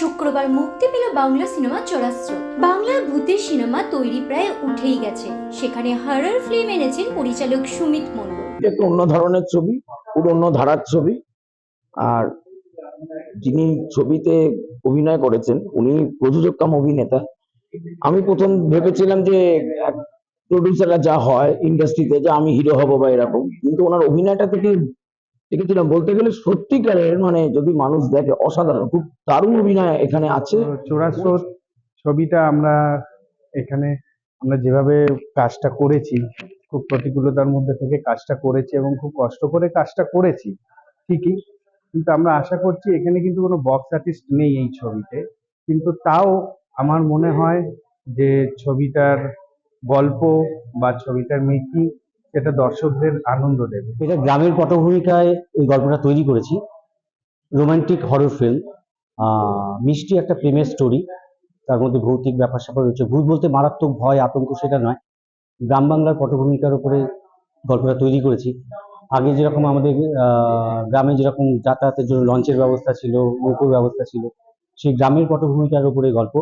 শুক্রবার মুক্তি পেল বাংলা সিনেমা চরাস্ত্র বাংলার ভূতের সিনেমা তৈরি প্রায় উঠেই গেছে। সেখানে হরর ফিল্ম এনেছেন পরিচালক সুমিত মণ্ডল। এটা একটু অন্য ধরনের ছবি, পুরো অন্য ধারার ছবি। আর যিনি ছবিতে অভিনয় করেছেন, উনি প্রযোজক কাম অভিনেতা। আমি প্রথম ভেবেছিলাম যে প্রডিউসাররা যা হয় ইন্ডাস্ট্রিতে যে আমি হিরো হব বা এরকম। কিন্তু ওনার অভিনয়টা থেকে দেখেছিলাম বলতে গেলে সত্যিকারের মানে যদি মানুষ দেখে, অসাধারণ, খুব দারুণ অভিনয় এখানে আছে। চোরাস্রোত ছবিটা আমরা এখানে, আমরা যেভাবে কাজটা করেছি, খুব প্রতিকূলতার মধ্যে থেকে কাজটা করেছি এবং খুব কষ্ট করে কাজটা করেছি, ঠিকই। কিন্তু আমরা আশা করছি এখানে কিন্তু কোনো বক্স আর্টিস্ট নেই এই ছবিতে। কিন্তু তাও আমার মনে হয় যে ছবিটার গল্প বা ছবিটার মেকিং সেটা দর্শকদের আনন্দ দেবে। এটা গ্রামের পটভূমিকায় এই গল্পটা তৈরি করেছি। রোমান্টিক হরর ফিল্ম মিষ্টি একটা প্রেমের স্টোরি তার মধ্যে ভৌতিক ব্যাপার স্যাপার রয়েছে। ভূত বলতে মারাত্মক ভয়, আতঙ্ক সেটা নয়। গ্রাম বাংলার পটভূমিকার উপরে গল্পটা তৈরি করেছি। আগে যেরকম আমাদের গ্রামে যেরকম যাতায়াতের জন্য লঞ্চের ব্যবস্থা ছিল, নৌকোর ব্যবস্থা ছিল, সেই গ্রামের পটভূমিকার উপরে গল্প।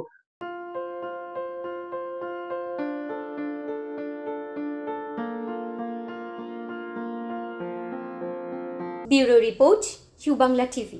Bureau report Bangla TV.